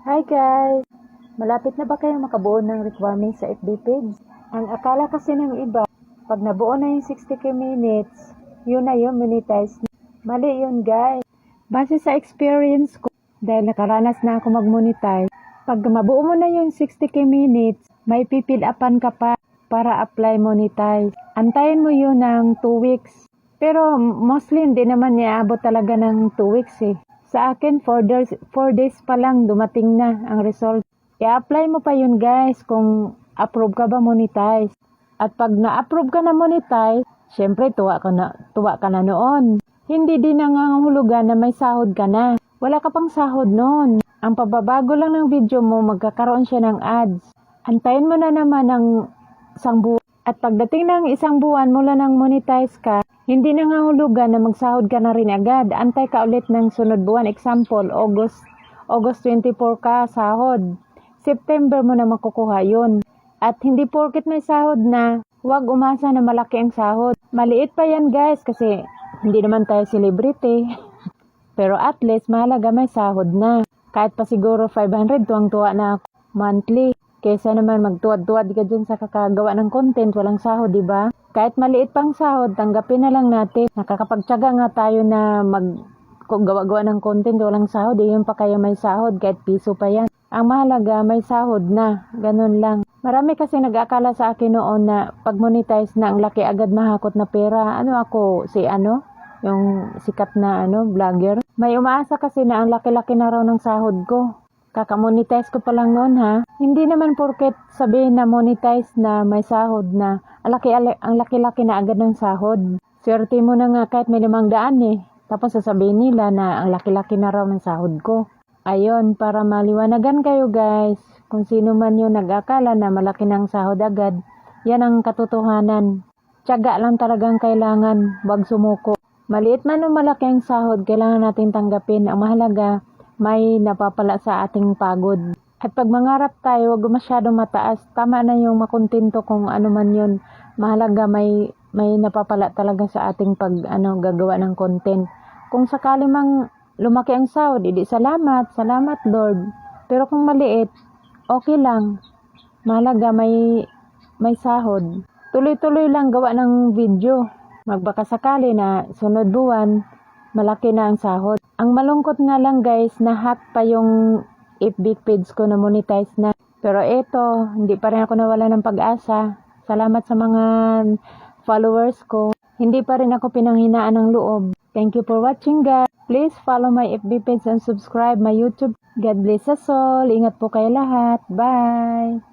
Hi guys! Malapit na ba kayo makabuo ng requirements sa FB page? Ang akala kasi ng iba, pag nabuo na yung 60k minutes, yun na yung monetize. Mali yun guys. Base sa experience ko, dahil nakaranas na ako mag-monetize, pag mabuo mo na yung 60k minutes, may pipil upan ka pa para apply monetize. Antayin mo yun ng 2 weeks. Pero mostly hindi naman niya abot talaga ng 2 weeks eh. Sa akin, 4 days, 4 days pa lang dumating na ang result. I-apply mo pa yun guys kung approve ka ba monetize. At pag na-approve ka na monetize, syempre tuwa ka na, tuwa ka na noon. Hindi din nangangahulugan na may sahod ka na. Wala ka pang sahod noon. Ang pababago lang ng video mo, magkakaroon siya ng ads. Antayin mo na naman ng isang buwan. At pagdating ng isang buwan mula nang monetize ka, hindi nangangahulugan na magsahod ka na rin agad. Antay ka ulit ng sunod buwan. Example, August, August 24 ka sahod. September mo na makukuha yun. At hindi porket may sahod na, huwag umasa na malaki ang sahod. Maliit pa yan guys kasi hindi naman tayo celebrity. Pero at least mahalaga may sahod na. Kahit pa siguro 500 tuwang-tuwa na ako monthly. Kesa naman magtuwad-tuwad ka dyan sa kakagawa ng content, walang sahod, di ba? Kahit maliit pang sahod, tanggapin na lang natin. Nakakapagtyaga nga tayo na mag kung gawa-gawa ng content, walang sahod, eh, yun pa kaya may sahod, kahit piso pa yan. Ang mahalaga, may sahod na. Ganun lang. Marami kasi nag-akala sa akin noon na pag monetize na ang laki agad mahakot na pera. Ano ako, si ano? Yung sikat na ano, vlogger. May umaasa kasi na ang laki-laki na raw ng sahod ko. Kakamonetize ko pa lang noon ha. Hindi naman porket sabihin na monetize na may sahod na ang laki, ang laki-laki na agad ng sahod. Swerte mo na nga kahit may limang daan eh. Tapos sasabihin nila na ang laki-laki na raw ng sahod ko. Ayon, para maliwanagan kayo guys, kung sino man yung nag-akala na malaki ng sahod agad, yan ang katotohanan. Tiyaga lang talagang kailangan, wag sumuko. Maliit man o malaki ang sahod, kailangan natin tanggapin. Ang mahalaga, may napapala sa ating pagod. At pag mangarap tayo, wag masyadong mataas. Tama na yung makontento kung ano man yun. Mahalaga may may napapala talaga sa ating pag ano gagawa ng content. Kung sakali mang lumaki ang sahod, edi salamat, salamat Lord. Pero kung maliit, okay lang. Mahalaga may may sahod. Tuloy-tuloy lang gawa ng video. Magbaka sakali na sunod buwan, malaki na ang sahod. Ang malungkot nga lang guys, na-hack pa yung FB page ko na monetize na. Pero eto, hindi pa rin ako nawala ng pag-asa. Salamat sa mga followers ko. Hindi pa rin ako pinanghinaan ng loob. Thank you for watching guys. Please follow my FB page and subscribe my YouTube. God bless us all. Ingat po kayo lahat. Bye!